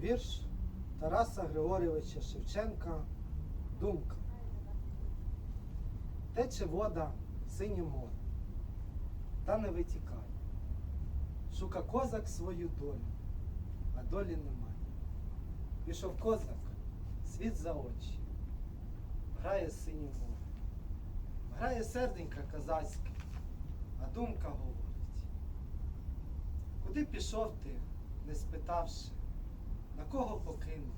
Вірш Тараса Григорьовича Шевченка Думка. Тече вода синє море, та не витікає. Шука козак свою долю, а долі немає. Пішов козак, світ за очі, грає синє море. Грає серденька козацьке, а думка говорить. Куди пішов ти, не спитавши, на кого покинув?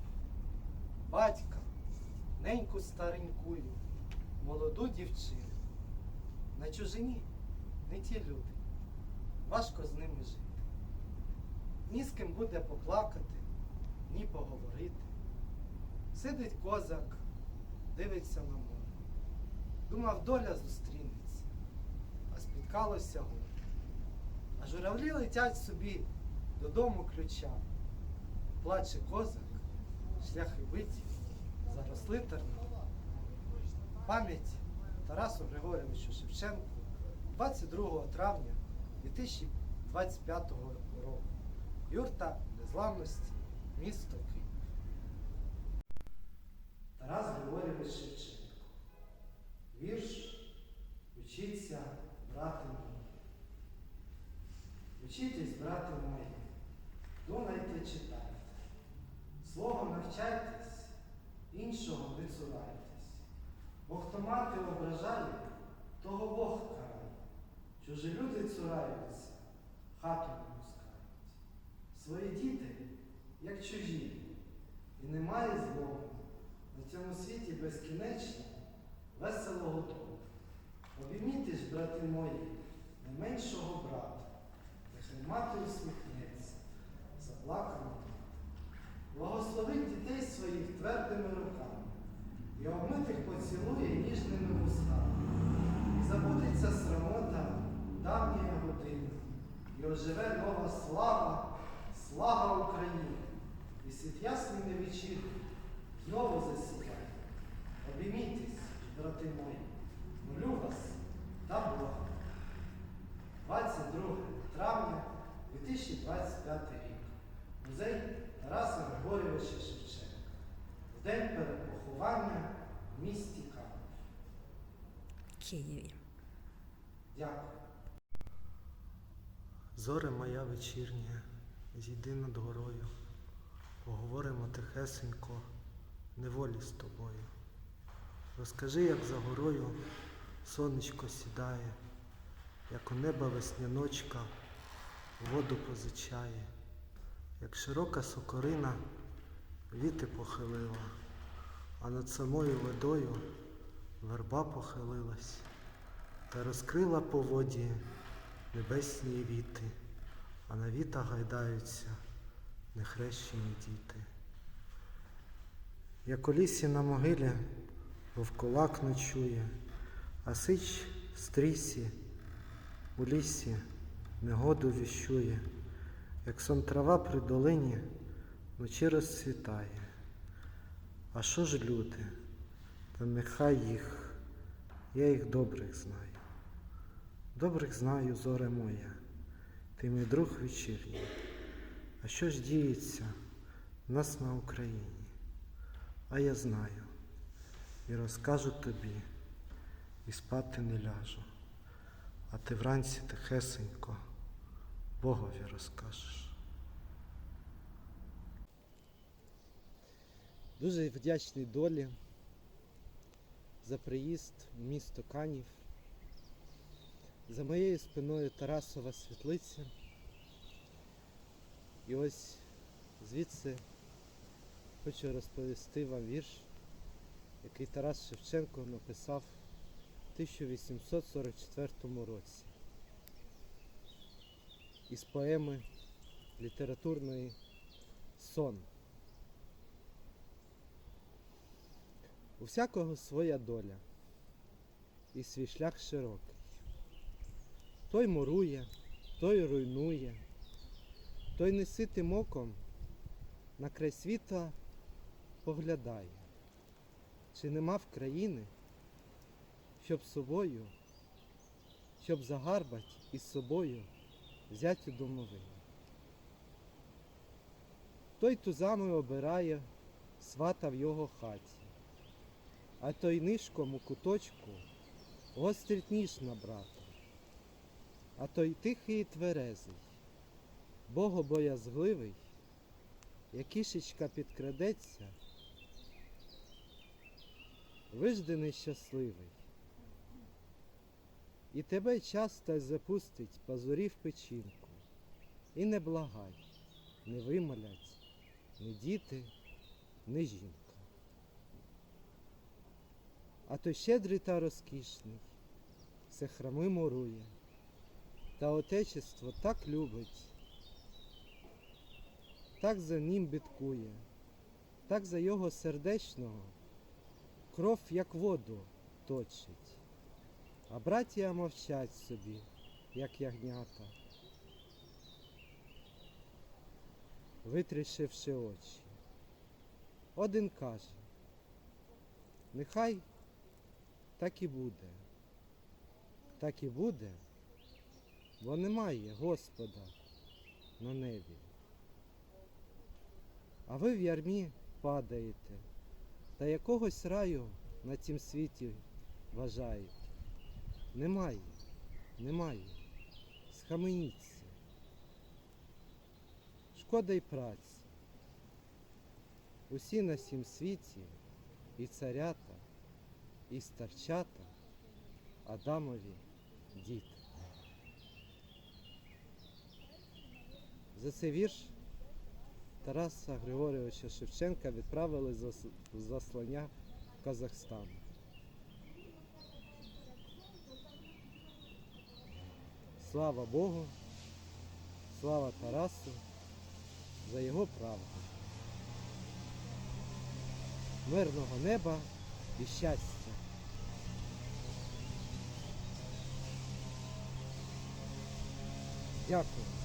Батька, неньку старенькую, молоду дівчину. На чужині не ті люди, важко з ними жити. Ні з ким буде поплакати, ні поговорити. Сидить козак, дивиться на море. Думав, доля зустрінеться, а спіткалося горе. А журавлі летять собі додому ключа. Плаче козак, шляхи биті, заросли терном. Пам'ять Тарасу Григорьовичу Шевченку 22 травня 2025 року. Юрта Незламності, місто Київ. Тарас Григорьович Шевченко. Вірш Учіться, брати мої. Учітесь, брати мої, думайте, хто мати ображає, того Бог карає. Чужі люди цураються, хату не пускають. Свої діти, як чужі, і немає злого. На цьому світі безкінечно веселого тому. Обійміть ж, брати мої, найменшого брата, нехай мати усміхнеться, заплакано. Благословить дітей своїх твердими руками і обмитих поцілує ніжними вустами. І забудеться срамота давньої години, і оживе нова слава, слава Україні, і світ ясними вечірки знову засіяє. Обіймітесь, брати мої, молю вас та Бога. 22 травня 2025 рік. Музей Тараса Григорьовича Шевченка. В день перепоховання в. Києві. Дякую. Зоре моя вечірня, зійди над горою, поговоримо тихесенько, неволі з тобою. Розкажи, як за горою сонечко сідає, як у неба весняночка воду позичає, як широка сокорина віти похилила, а над самою водою верба похилилась та розкрила по воді небесні віти, а на вітах гайдаються нехрещені діти. Як у лісі на могилі вовкулак ночує, а сич стрісі у лісі негоду віщує, як сон трава при долині вночі розцвітає. А що ж люди? Та нехай їх, я їх добрих знаю. Добрих знаю, зоре моя, ти мій друг вечірній. А що ж діється в нас на Україні? А я знаю і розкажу тобі, і спати не ляжу, а ти вранці тихесенько Богові розкажеш. Дуже вдячний долі за приїзд в місто Канів. За моєю спиною Тарасова світлиця. І ось звідси хочу розповісти вам вірш, який Тарас Шевченко написав в 1844 році. Із поеми літературної Сон. У всякого своя доля і свій шлях широкий. Той мурує, той руйнує, той неситим оком на край світа поглядає, чи нема в країни, щоб собою, щоб загарбать із собою взяті домовини. Той тузами обирає свата в його хаті, а той нишком у куточку гострить ніж на брата, а той тихий і тверезий, богобоязгливий, як кішечка підкрадеться, виждений щасливий. І тебе часто запустить пазурів печінку, і не благай, не вимолять ні діти, ні жінка. А той щедрий та розкішний, все храми мурує, та отечество так любить, так за ним бідкує, так за його сердечного кров, як воду, точить. А братія мовчать собі, як ягнята, витрішивши очі. Один каже, нехай так і буде. Так і буде, бо немає Господа на небі. А ви в ярмі падаєте, та якогось раю на цім світі вважаєте. Немає, немає. Схаменіться. Шкода й праці. Усі на сім світі, і царята, і старчата, Адамові діти. За цей вірш Тараса Григорьовича Шевченка відправили в заслання в Казахстан. Слава Богу, слава Тарасу за його правду. Мирного неба і щастя. Дякую.